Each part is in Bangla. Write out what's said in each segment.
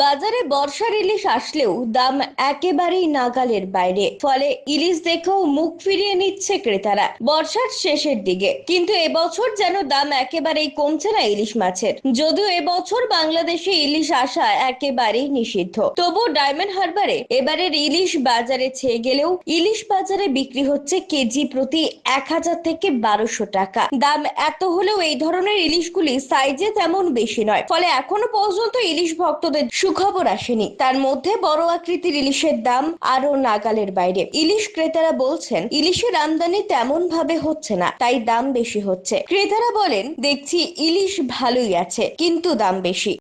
বাজারে বর্ষার ইলিশ আসলেও দাম একেবারেই নাগালের বাইরে। ফলে ইলিশ দেখেও মুখ ফিরিয়ে নিচ্ছে ক্রেতারা বর্ষার শেষের দিকে। কিন্তু এবছর যেন দাম একেবারেই কমছে না ইলিশ মাছের। যদিও এবছর বাংলাদেশে ইলিশ আসা একেবারেই নিষিদ্ধ। তবু ডায়মন্ড হারবারে এবারের ইলিশ বাজারে ছেয়ে গেলেও ইলিশ বাজারে বিক্রি হচ্ছে কেজি প্রতি এক হাজার থেকে বারোশো টাকা। দাম এত হলেও এই ধরনের ইলিশগুলি সাইজে তেমন বেশি নয়। ফলে এখনও পর্যন্ত ইলিশ ভক্তদের সুখবর আসেনি। তার মধ্যে বড় আকৃতির ইলিশের দাম আরও নাগালের বাইরে। ইলিশ ক্রেতারা বলছেন ইলিশের আমদানি তেমন ভাবে হচ্ছে না তাই দাম বেশি হচ্ছে। ক্রেতারা বলেন দেখছি ইলিশ ভালোই আছে কিন্তু দাম বেশি।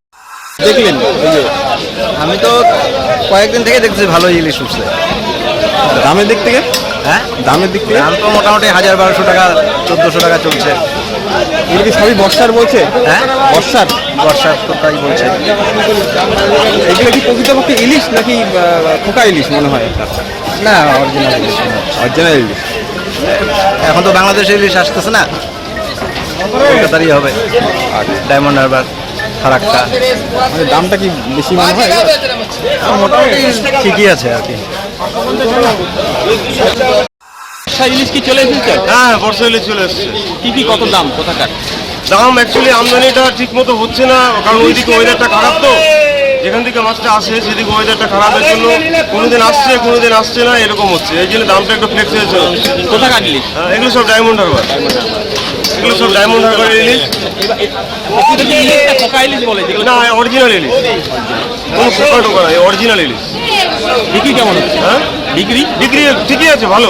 দেখলেন? আমি তো কয়েকদিন থেকে দেখছি ভালো ইলিশ উঠছে। দামের দিক থেকে? হ্যাঁ? দামের দিক থেকে? দাম তো মোটামুটি হাজার বারোশো টাকা চোদ্দোশো টাকা চলছে। এগুলো কি সবই বর্ষার বলছে? হ্যাঁ? বর্ষার? বর্ষার তো তাই বলছে। এগুলো কি প্রকৃতপক্ষে ইলিশ নাকি খোকা ইলিশ মনে হয়? না অরিজিনাল ইলিশ অরিজিনাল ইলিশ। এখন তো বাংলাদেশে ইলিশ আসতেছে না? কলকাতারই হবে। ডায়মন্ড হারবার ফারাক্কা মানে দামটা কি বেশি মনে হয়? মোটামুটি ঠিকই আছে আর কি। বর্ষা ইলিশ কি চলে এসেছে? হ্যাঁ বর্ষা এলে চলে এসছে। কি কি কত দাম কোথাকার? দাম অ্যাকচুয়ালি আমদানিটা ঠিক মতো হচ্ছে না কারণ ওইদিকে ওয়েদারটা খারাপ তো। যেখান থেকে মাছটা আসে সেদিকে ওয়েদারটা খারাপের জন্য কোনোদিন আসছে কোনোদিন আসছে না এরকম হচ্ছে। এই জন্য দামটা একটু ফ্লেক্স হয়েছে। কোথাকার কাটলি হ্যাঁ, এগুলো সব ডায়মন্ড হারবার। এগুলো সব ডায়মন্ড হারবার ইলিশ না অরিজিনাল ইলিশ। কোনো পোকা টোকা নাই অরিজিনাল ইলিশ। বিক্রি কেমন হচ্ছে? হ্যাঁ? বিক্রি? বিক্রি ঠিকই আছে ভালো।